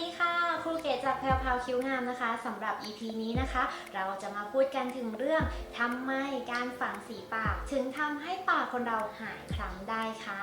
ดีค่ะ ครูเกศจากแพรวพาวคิ้วงามนะคะสำหรับ EP นี้นะคะ เราจะมาพูดกันถึงเรื่องทำไมการฝังสีปาก ถึงทำให้ปากคนเราหายคล้ำได้ค่ะ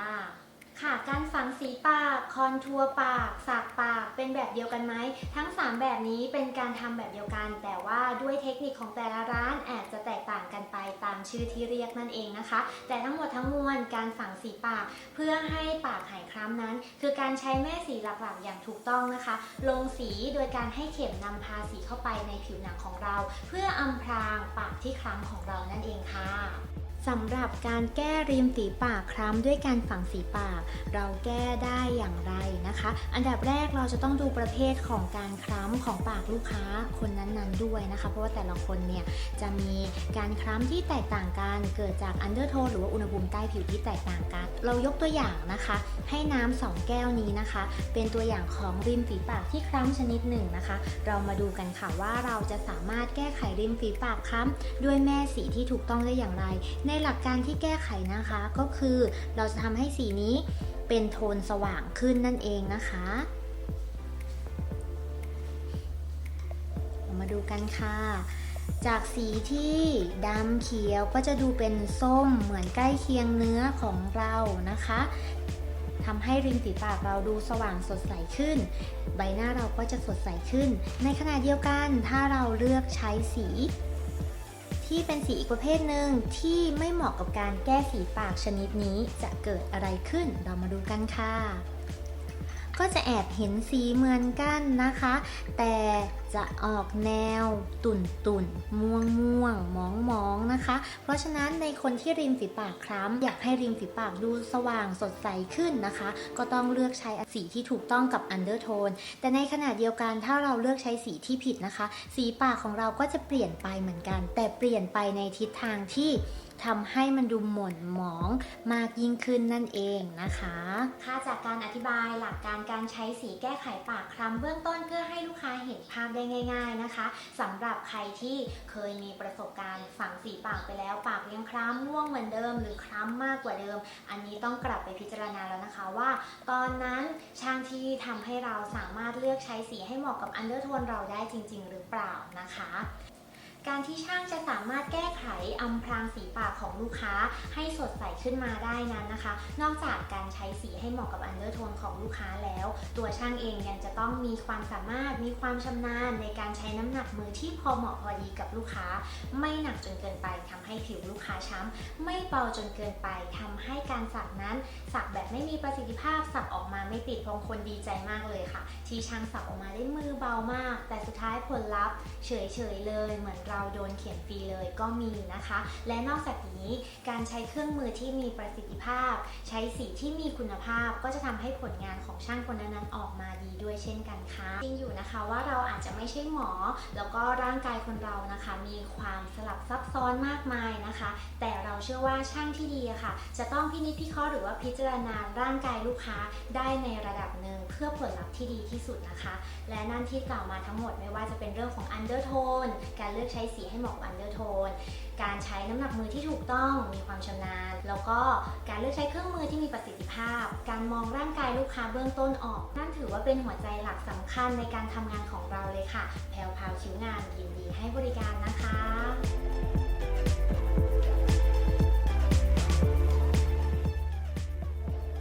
ค่ะการฝังสีปากคอนทัวร์ปากสักปากเป็นแบบเดียวกันไหมทั้ง 3 แบบนี้เป็นการทำแบบเดียวกัน แต่ว่าด้วยเทคนิคของแต่ละร้านอาจจะแตกต่างกันไปตามชื่อที่เรียกนั่นเองนะคะ แต่ทั้งหมดทั้งมวลการฝังสีปาก เพื่อให้ปากหายคล้ำนั้น คือการใช้แม่สีหลักๆ อย่างถูกต้องนะคะ ลงสีโดยการให้เข็มนำพาสีเข้าไปในผิวหนังของเรา เพื่ออำพรางปากที่คล้ำของเรานั่นเองค่ะ สำหรับการแก้ริมฝีปากคล้ำด้วยการฝังสีปาก เราแก้ได้อย่างไรนะคะ อันดับแรกเราจะต้องดูประเภทของการคล้ำของปากลูกค้าคนนั้นๆด้วยนะคะ เพราะว่าแต่ละคนเนี่ยจะมีการคล้ำที่แตกต่างกันเกิดจากอันเดอร์โทนหรือว่าอุณหภูมิใต้ผิวที่แตกต่างกัน เรายกตัวอย่างนะคะ ให้น้ำสองแก้วนี้นะคะ เป็นตัวอย่างของริมฝีปากที่คล้ำชนิดหนึ่งนะคะ เรามาดูกันค่ะว่าเราจะสามารถแก้ไขริมฝีปากคล้ำด้วยแม่สีที่ถูกต้องได้อย่างไรในในหลักการที่แก้ไขนะคะ ก็คือเราจะทำให้สีนี้เป็นโทนสว่างขึ้นนั่นเองนะคะมาดูกันค่ะ จากสีที่ดำเขียวก็จะดูเป็นส้มเหมือนใกล้เคียงเนื้อของเรานะคะทำให้ริมฝีปากเราดูสว่างสดใสขึ้น ใบหน้าเราก็จะสดใสขึ้น ในขณะเดียวกันถ้าเราเลือกใช้สี ที่เป็นสีอีกประเภทหนึ่งที่ไม่เหมาะกับการแก้สีปากชนิดนี้จะเกิดอะไรขึ้นเรามาดูกันค่ะ ก็จะแอบเห็นสีเหมือนกันนะคะ แต่จะออกแนวตุ่นตุ่นม่วงม่วงมองมองนะคะ เพราะฉะนั้นในคนที่ริมฝีปากคล้ำอยากให้ริมฝีปากดูสว่างสดใสขึ้นนะคะ ก็ต้องเลือกใช้สีที่ถูกต้องกับอันเดอร์โทนแต่ในขณะเดียวกันถ้าเราเลือกใช้สีที่ผิดนะคะ สีปากของเราก็จะเปลี่ยนไปเหมือนกัน แต่เปลี่ยนไปในทิศทางที่ ทำให้มันดูหม่นหมองมากยิ่งขึ้นนั่นเองนะคะค่าจากการอธิบายหลักการการใช้สีแก้ไขปากคล้ำเบื้องต้นเพื่อให้ลูกค้าเห็นภาพได้ง่าย ๆนะคะสำหรับใครที่เคยมีประสบการณ์ฝังสีปากไปแล้ว ปากยังคล้ำม่วงเหมือนเดิม หรือคล้ำมากกว่าเดิม อันนี้ต้องกลับไปพิจารณาแล้วนะคะว่า ตอนนั้นช่างที่ทำให้เราสามารถเลือกใช้สีให้เหมาะกับอันเดอร์โทนเราได้จริง ๆ หรือเปล่านะคะ การที่ช่างจะสามารถแก้ไขอำพรางสีปากของลูกค้าให้สดใสขึ้นมาได้นั้นนะคะ นอกจากการใช้สีให้เหมาะกับอันเดอร์โทนของลูกค้าแล้ว ตัวช่างเองยังจะต้องมีความสามารถมีความชำนาญในการใช้น้ำหนักมือที่พอเหมาะพอดีกับลูกค้า ไม่หนักจนเกินไปทำให้ผิวลูกค้าช้ำไม่เบาจนเกินไปทำให้การสักนั้น สักแบบไม่มีประสิทธิภาพสักออกมาไม่ติดบางคนดีใจมากเลยค่ะ ที่ช่างสักออกมาได้มือเบามาก แต่สุดท้ายผลลัพธ์เฉยๆเลยเหมือนเราโดนเขียนฟรีเลยก็มีนะคะ และนอกจากนี้การใช้เครื่องมือที่มีประสิทธิภาพ ใช้สีที่มีคุณภาพก็จะทำให้ผลงานของช่างคนนั้นออกมาดีด้วยเช่นกันค่ะจริงอยู่นะคะว่าเราอาจจะไม่ใช่หมอ แล้วก็ร่างกายคนเรานะคะ มีความสลับซับซ้อนมากมายนะคะ แต่เราเชื่อว่าช่างที่ดีะค่ะ จะต้องพินิจพิเคราะห์หรือว่าพิจารณาร่างกายลูกค้าได้ในระดับหนึ่งเพื่อผลลัพธ์ที่ดีที่สุดนะคะ และนั่นที่กล่าวมาทั้งหมดไม่ว่าจะเป็นเรื่องของ undertone การเลือกใช้้สีให้เหมาะกับอันเดอร์โทน การใช้น้ำหนักมือที่ถูกต้องมีความชำนาญ แล้วก็การเลือกใช้เครื่องมือที่มีประสิทธิภาพ การมองร่างกายลูกค้าเบื้องต้นออก นั่นถือว่าเป็นหัวใจหลักสำคัญในการทำงานของเราเลยค่ะ แพลวพาวคิ้วงานยินดีให้บริการนะคะ